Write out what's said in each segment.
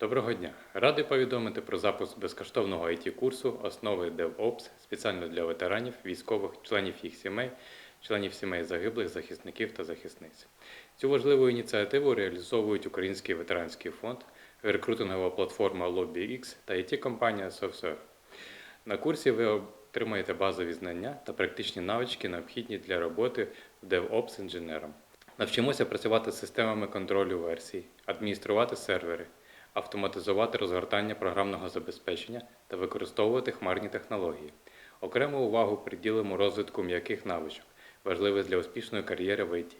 Доброго дня! Радий повідомити про запуск безкоштовного IT-курсу Основи DevOps спеціально для ветеранів, військових, членів їх сімей, членів сімей загиблих, захисників та захисниць. Цю важливу ініціативу реалізовують Український ветеранський фонд, рекрутингова платформа LobbyX та IT-компанія SoftServe. На курсі ви отримаєте базові знання та практичні навички, необхідні для роботи DevOps інженером. Навчимося працювати з системами контролю версій, адмініструвати сервери, автоматизувати розгортання програмного забезпечення та використовувати хмарні технології. Окрему увагу приділимо розвитку м'яких навичок, важливих для успішної кар'єри в ІТ.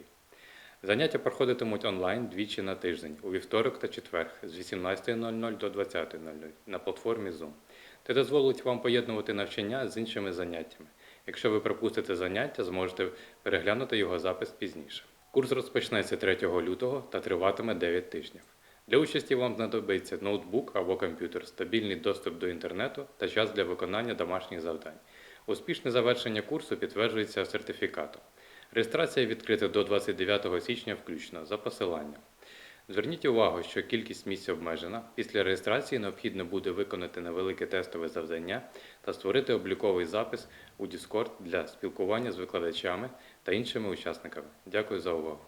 Заняття проходитимуть онлайн двічі на тиждень, у вівторок та четвер з 18.00 до 20.00 на платформі Zoom. Це дозволить вам поєднувати навчання з іншими заняттями. Якщо ви пропустите заняття, зможете переглянути його запис пізніше. Курс розпочнеться 3 лютого та триватиме 9 тижнів. Для участі вам знадобиться ноутбук або комп'ютер, стабільний доступ до інтернету та час для виконання домашніх завдань. Успішне завершення курсу підтверджується сертифікатом. Реєстрація відкрита до 29 січня включно за посиланням. Зверніть увагу, що кількість місць обмежена. Після реєстрації необхідно буде виконати невелике тестове завдання та створити обліковий запис у Discord для спілкування з викладачами та іншими учасниками. Дякую за увагу.